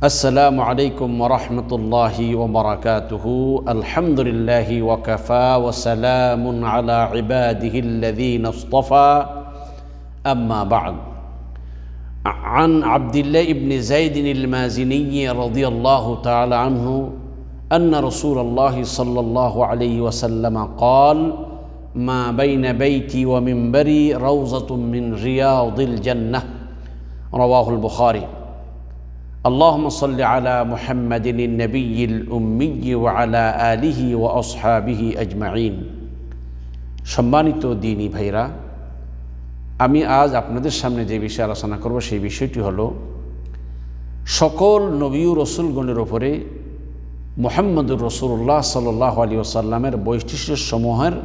السلام عليكم ورحمة الله وبركاته. الحمد لله وكفى وسلام على عباده الذين اصطفى. أما بعد عن عبد الله بن زيد المازني رضي الله تعالى عنه أن رسول الله صلى الله عليه وسلم قال ما بين بيتي ومنبري روضة من رياض الجنة. رواه البخاري. اللهم صل على محمد النبي الأمي وعلى آله وأصحابه أجمعين সম্মানিত দিনী ভাইরা আমি আজ আপনাদের সামনে যে বিষয়ে আলোচনা করব সেই বিষয়টি হলো সকল নবী ও রসুলগণের ওপরে মোহাম্মদুর রসুল্লাহ সাল্লাহ আলী ওসাল্লামের বৈশিষ্ট্যসমূহের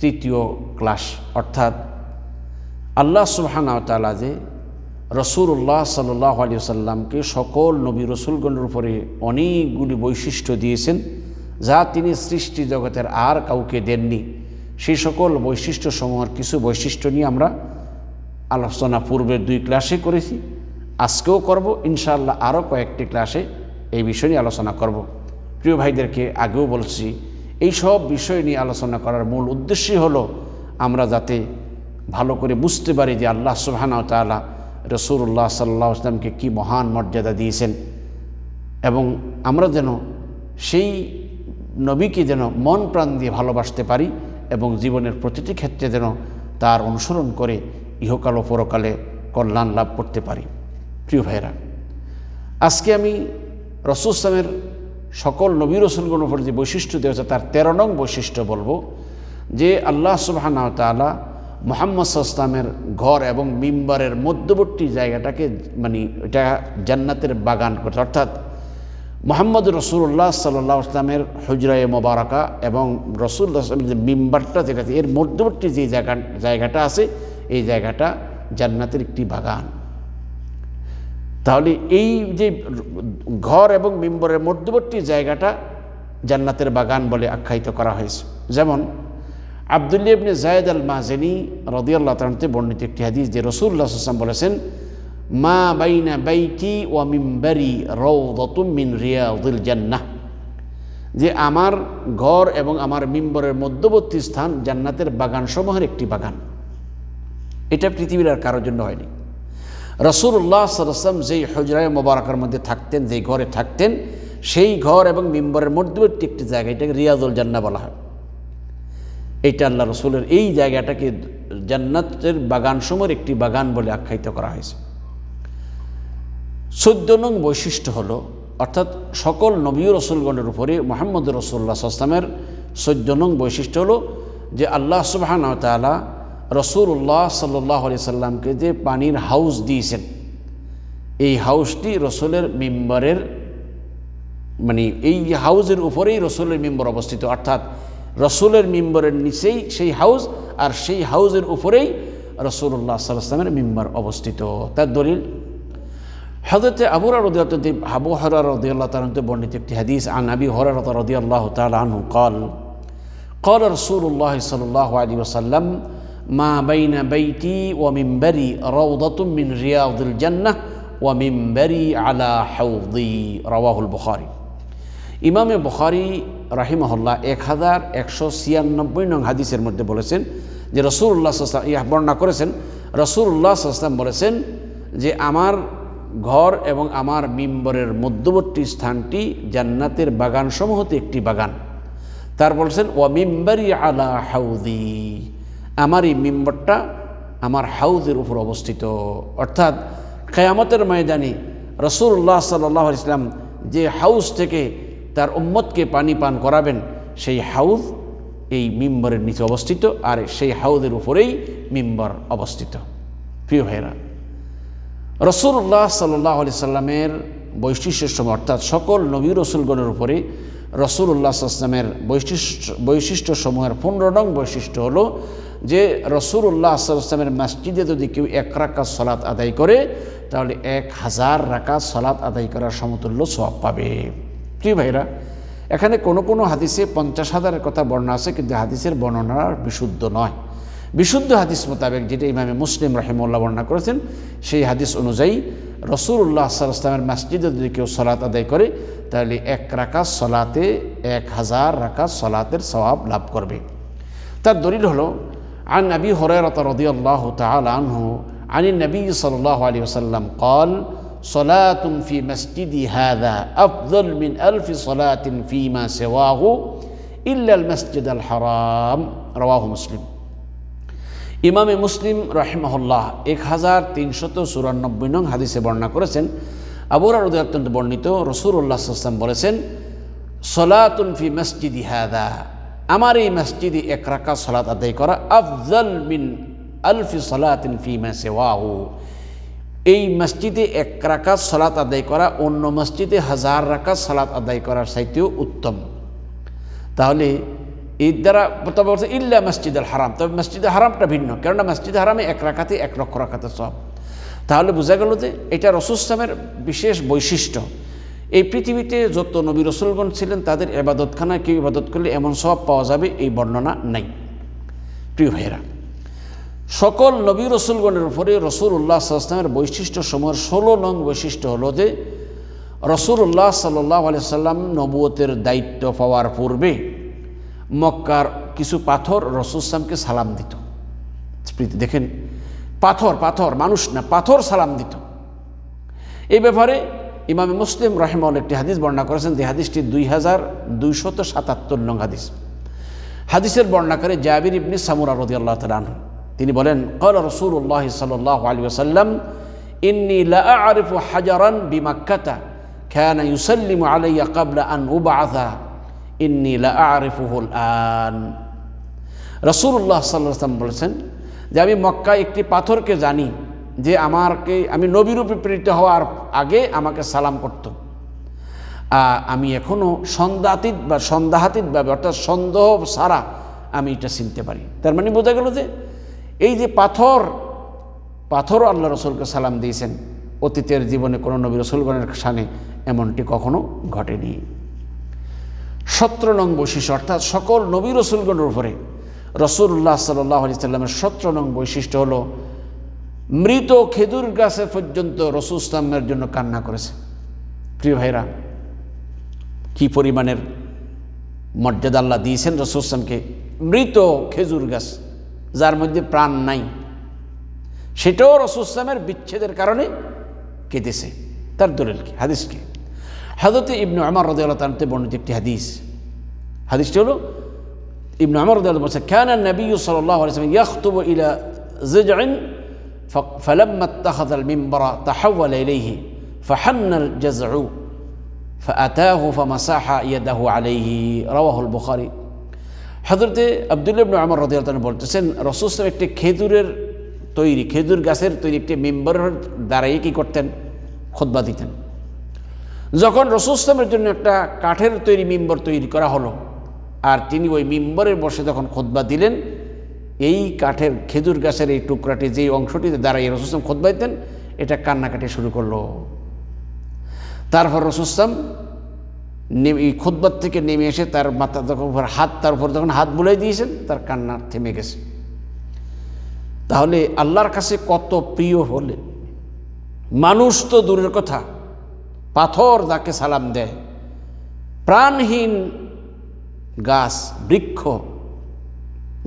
তৃতীয় ক্লাস অর্থাৎ আল্লাহ সুবহানা তালা যে রসুল্লাহ সাল্লাহ আলী সাল্লামকে সকল নবী রসুলগণের উপরে অনেকগুলি বৈশিষ্ট্য দিয়েছেন, যা তিনি সৃষ্টি জগতের আর কাউকে দেননি। সেই সকল বৈশিষ্ট্যসমূহের কিছু বৈশিষ্ট্য নিয়ে আমরা আলোচনা পূর্বের দুই ক্লাসে করেছি, আজকেও করব, ইনশাআল্লাহ আরও কয়েকটি ক্লাসে এই বিষয় নিয়ে আলোচনা করব। প্রিয় ভাইদেরকে আগেও বলছি, এই সব বিষয় নিয়ে আলোচনা করার মূল উদ্দেশ্যই হলো আমরা যাতে ভালো করে বুঝতে পারি যে আল্লাহ সুবাহানা তালা রসুল্লাহ সাল্লাহ আসলামকে কী মহান মর্যাদা দিয়েছেন? এবং আমরা যেন সেই নবীকে যেন মন প্রাণ দিয়ে ভালোবাসতে পারি এবং জীবনের প্রতিটি ক্ষেত্রে যেন তার অনুসরণ করে ইহকাল ও পরকালে কল্যাণ লাভ করতে পারি। প্রিয় ভাইরা আজকে আমি রসুলামের সকল নবী রসুলগুলোর উপর যে বৈশিষ্ট্য দেওয়া তার তেরো নং বৈশিষ্ট্য বলব, যে আল্লাহ সুবাহানা তালা মোহাম্মদ ইসলামের ঘর এবং মিম্বারের মধ্যবর্তী জায়গাটাকে মানে এটা জান্নাতের বাগান করছে। অর্থাৎ মোহাম্মদ রসুল্লাহ সাল্লাহ আসলামের হজরায় মোবারকা এবং রসুল্লাহ যে মিম্বারটা যেটা এর মধ্যবর্তী যে জায়গা, জায়গাটা আছে, এই জায়গাটা জান্নাতের একটি বাগান। তাহলে এই যে ঘর এবং মিম্বরের মধ্যবর্তী জায়গাটা জান্নাতের বাগান বলে আখ্যায়িত করা হয়েছে। যেমন আবদুল্লি ইবনে জায়দ আল মাজেনি রদিয়াল্লাহ তালতে বর্ণিত একটি হাদিস যে রসুল্লাহ আসলাম বলেছেন, মা বাইনা বাইটি ও মিম্বারি রৌদতুম মিন রিয়াউদ্দিল জান্নাহ। যে আমার ঘর এবং আমার মিম্বরের মধ্যবর্তী স্থান জান্নাতের বাগানসমূহের একটি বাগান। এটা পৃথিবীর আর কারোর জন্য হয়নি। রসুল্লাহ সাল্লাম যেই হজরায় মোবারকের মধ্যে থাকতেন, যেই ঘরে থাকতেন, সেই ঘর এবং মিম্বরের মধ্যবর্তী একটি জায়গা, এটাকে রিয়াজুল জান্না বলা হয়। এইটা আল্লাহ রসুলের এই জায়গাটাকে জান্নাতের বাগানসমূহের একটি বাগান বলে আখ্যায়িত করা হয়েছে। চোদ্দ নং বৈশিষ্ট্য হল, অর্থাৎ সকল নবী রসুলগণের উপরে মোহাম্মদ রসুল্লাহ আসলামের চোদ্দ নং বৈশিষ্ট্য হল যে আল্লাহ সুবাহান তালা রসুল্লাহ সাল্লাহ আলি সাল্লামকে যে পানির হাউস দিয়েছেন, এই হাউসটি রসুলের মেম্বারের মানে এই হাউজের উপরেই রসুলের মেম্বর অবস্থিত। অর্থাৎ রসুলের মিম্বরের নিচেই সেই হাউজ আর সেই হাউজের উপরেই রসুল্লাহ সাল্লামের মিম্বর অবস্থিত। তার দলিল হজরতে আবুরা রদিয়াতদীব আবু হরা রদিয়াল্লাহ তালতে বর্ণিত একটি হাদিস, আন আবি হরা রদিয়াল্লাহ তালু কল কল রসুল্লাহ সাল্লাহ আলী ওসাল্লাম মা বাইনা বাইতি ও মিম্বারি রৌদতুম মিন রিয়াউদ্দুল জান্নাহ ও মিম্বারি আলা হাউদি রওয়াহুল বখারি। ইমামে বখারি রাহিমহল্লা এক হাজার একশো ছিয়ানব্বই নং হাদিসের মধ্যে বলেছেন যে রসুল্লাহ ইয়া বর্ণনা করেছেন রসুল্লাহ সাল্লাম বলেছেন যে আমার ঘর এবং আমার মিম্বরের মধ্যবর্তী স্থানটি জান্নাতের বাগানসমূহতে একটি বাগান। তার বলছেন ও মিম্বারি আলা হাউদি আমার এই মিম্বরটা আমার হাউজের উপর অবস্থিত। অর্থাৎ কেয়ামতের ময়দানে রসুল্লাহ সাল্লাহ ইসলাম যে হাউস থেকে তার উম্মতকে পানি পান করাবেন, সেই হাউজ এই মিম্বরের নিচে অবস্থিত আর সেই হাউজের উপরেই মিম্বর অবস্থিত। প্রিয় ভাইরা রসুল্লাহ সাল্লাহ আলি সাল্লামের বৈশিষ্ট্যের সময়, অর্থাৎ সকল নবী রসুলগণের উপরে রসুল্লাহ আসলামের বৈশিষ্ট্য বৈশিষ্ট্যসমূহের পনেরো নং বৈশিষ্ট্য হলো যে রসুল্লাহ আসলামের মসজিদে যদি কেউ এক রাকাত সলাৎ আদায় করে, তাহলে এক হাজার রাকাত সলাৎ আদায় করার সমতুল্য সব পাবে। প্রিয় ভাইরা এখানে কোনো কোনো হাদিসে পঞ্চাশ হাজারের কথা বর্ণনা আছে কিন্তু হাদিসের বর্ণনা বিশুদ্ধ নয় বিশুদ্ধ হাদিস মোতাবেক যেটা ইমামে মুসলিম রাহিমুল্লাহ বর্ণনা করেছেন সেই হাদিস অনুযায়ী রসুল্লাহ সাল্লামের মসজিদে যদি কেউ সলাত আদায় করে তাহলে এক রাকাত সলাতে এক হাজার রাকাত সলাতের সওয়াব লাভ করবে তার দলিল হলো عن أبي هريرة رضي الله تعالى عنه عن النبي صلى الله عليه وسلم قال صلاة في مسجدي هذا أفضل من ألف صلاة فيما سواه إلا المسجد الحرام رواه مسلم ইমামে মুসলিম রাহিমাহুল্লাহ এক হাজার তিনশত চুরানব্বই নং হাদিসে বর্ণনা করেছেন আবুরা রদি অত্যন্ত বর্ণিত রসুল্লাহ আসলাম বলেছেন সলাতুন ফি মসজিদি হাদা আমার এই মসজিদে এক রাকা সলাত আদায় করা আফজল মিন আলফি সলাতিন ফি মাসেওয়াহু এই মসজিদে এক রাকাত সলাত আদায় করা, অন্য মসজিদে হাজার রাকাত সলাত আদায় করার চাইতেও উত্তম। তাহলে এর দ্বারা তবে বলছে, ইল্লা মসজিদ আল হারাম। তবে মসজিদে হারামটা ভিন্ন, কেননা মসজিদে হারামে এক রাখাতে এক লক্ষ রাখাতে সব তাহলে বোঝা গেল যে এটা রসুলামের বিশেষ বৈশিষ্ট্য। এই পৃথিবীতে যত নবী রসুলগণ ছিলেন, তাদের এবাদতখানায় কেউ ইবাদত করলে এমন সব পাওয়া যাবে, এই বর্ণনা নাই। প্রিয় ভাইয়েরা সকল নবী রসুলগণের উপরে রসুল উল্লাহ সাল্লামের বৈশিষ্ট্য সময়ের ষোলো নং বৈশিষ্ট্য হলো যে রসুল্লাহ সাল্লাহ আলি সাল্লাম নবুয়তের দায়িত্ব পাওয়ার পূর্বে মক্কার কিছু পাথর রসুলামকে সালাম দিত। স্মৃতি, দেখেন, পাথর পাথর, মানুষ না, পাথর সালাম দিত। এই ব্যাপারে ইমামে মুসলিম রাহিমল একটি হাদিস বর্ণনা করেছেন যে হাদিসটি দুই হাজার দুইশত সাতাত্তর নং হাদিস। হাদিসের বর্ণাকারে জাবির ইবনি সামুরা রদি আল্লাহ তালন তিনি বলেন কল রসুল্লাহ সাল্লাহ আলী আসাল্লাম ইন্নি লা আরিফু হাজারান বিমাক্কাতা كان يسلم علي قبل أن أبعث ইন্নি আরিফুহুল আন রসুল্লাহ সাল্লাম বলেছেন যে আমি মক্কায় একটি পাথরকে জানি যে আমাকে আমি নবীরূপে প্রেরিত হওয়ার আগে আমাকে সালাম করত আমি এখনও সন্দেহাতীত বা সন্দেহাতীত ভাবে অর্থাৎ সন্দেহ সারা আমি এটা চিনতে পারি তার মানে বোঝা গেল যে এই যে পাথর, পাথরও আল্লাহ রসুলকে সালাম দিয়েছেন। অতীতের জীবনে কোনো নবী রসুলগণের সানে এমনটি কখনো ঘটেনি। সতেরো নং বৈশিষ্ট্য, অর্থাৎ সকল নবী রসুলগণের উপরে রসুল্লাহ সাল্লাহ আলি সাল্লামের নং বৈশিষ্ট্য হলো, মৃত খেজুর গাছে পর্যন্ত রসুল ইসলামের জন্য কান্না করেছে। প্রিয় ভাইরা কি পরিমাণের মর্যাদা আল্লাহ দিয়েছেন রসুল ইসলামকে মৃত খেজুর গাছ। যার মধ্যে প্রাণ নাই সেটাও রসুল ইসলামের বিচ্ছেদের কারণে কেঁদেছে তার দলিল কি হাদিস কি হাজরতে ইবনু আমার রদ আল্লাহ তানতে বর্ণিত একটি হাদিস হাদিসটি হলো ইবনু আমার রদ বলছে كان النبي صلى الله عليه وسلم يخطب إلى زجع فلما اتخذ المنبر تحول إليه فحن الجزع فأتاه فمسح يده عليه رواه البخاري হজরতে আবদুল্লাহ আমার আমর রদি আল্লাহ বলতেছেন, রসুল একটি খেজুরের তৈরি, খেজুর গাছের তৈরি একটি মেম্বারের দ্বারাই কি করতেন? খোদবা দিতেন। যখন রসুলামের জন্য একটা কাঠের তৈরি মিম্বর তৈরি করা হলো, আর তিনি ওই মিম্বরে বসে যখন খোদবা দিলেন, এই কাঠের খেজুর গাছের এই টুকরাটি যেই অংশটিতে দাঁড়াই রসুলাম খোদবা দিতেন, এটা কান্নাকাটি শুরু করল। তারপর রসুলাম এই খোদবার থেকে নেমে এসে তার মাথা যখন হাত তার উপর যখন হাত বুলাই দিয়েছেন, তার কান্না থেমে গেছে। তাহলে আল্লাহর কাছে কত প্রিয় হলে? মানুষ তো দূরের কথা। পাথর যাকে সালাম দেয়। প্রাণহীন গাছ, বৃক্ষ,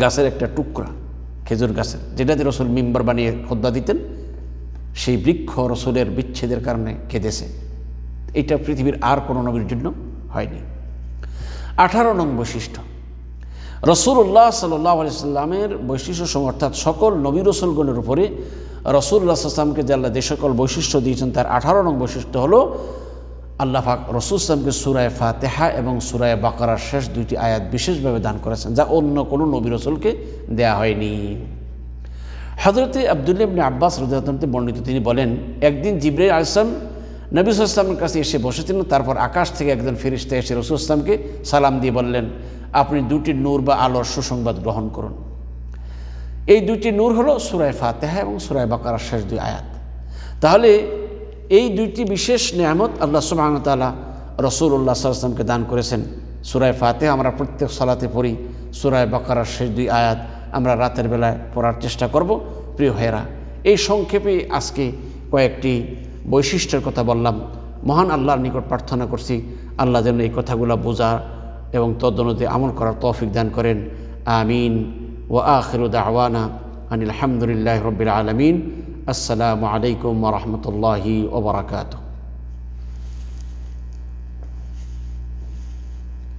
গাছের একটা টুকরা, খেজুর গাছের যেটাতে রসুল মিম্বর বানিয়ে খোদ্া দিতেন, সেই বৃক্ষ রসুলের বিচ্ছেদের কারণে কেঁদেছে এটা পৃথিবীর আর কোনো নবীর জন্য হয়নি। আঠারো নং বৈশিষ্ট্য। রসুল্লাহ সাল্লাহ সাল্লামের বৈশিষ্ট্য সম অর্থাৎ সকল নবী রসুলগণের উপরে রসুল্লাহ সাল্লামকে যে আল্লাহ যে সকল বৈশিষ্ট্য দিয়েছেন, তার আঠারো নং বৈশিষ্ট্য হলো আল্লাহ ফাক রসুল ইসলামকে সুরায় ফাতেহা এবং সুরায় বাকারার শেষ দুইটি আয়াত বিশেষভাবে দান করেছেন, যা অন্য কোনো নবী রসুলকে দেয়া হয়নি। হজরতে আবদুল্লাবনে আব্বাস রদাতে বর্ণিত তিনি বলেন, একদিন জিব্রাইল আলসালাম নবী ইসলামের কাছে এসে বসেছিলেন, তারপর আকাশ থেকে একজন ফেরিস্তা এসে রসুল ইসলামকে সালাম দিয়ে বললেন, আপনি দুটি নূর বা আলোর সুসংবাদ গ্রহণ করুন। এই দুইটি নূর হলো সুরায় ফাতেহা এবং সুরায় বাকার শেষ দুই আয়াত। তাহলে এই দুইটি বিশেষ নিয়ামত আল্লাহ সুবাহতালা রসুল্লাহ সাল্লামকে দান করেছেন। সুরায় ফাতেহা আমরা প্রত্যেক সালাতে পড়ি সুরায় বাকার শেষ দুই আয়াত আমরা রাতের বেলায় পড়ার চেষ্টা করব। প্রিয় ভাইয়েরা, এই সংক্ষেপে আজকে কয়েকটি বৈশিষ্ট্যের কথা বললাম। মহান আল্লাহর নিকট প্রার্থনা করছি, আল্লাহ যেন এই কথাগুলো বোঝা এবং তদ্দনতে আমল করার তৌফিক দান করেন। আমিন। ও আখিরুদ আওয়ানা আনিল আলহামদুলিল্লাহ রবিল আলমিন। আসসালামু আলাইকুম রহমতুল্লাহি ওবরাকাতু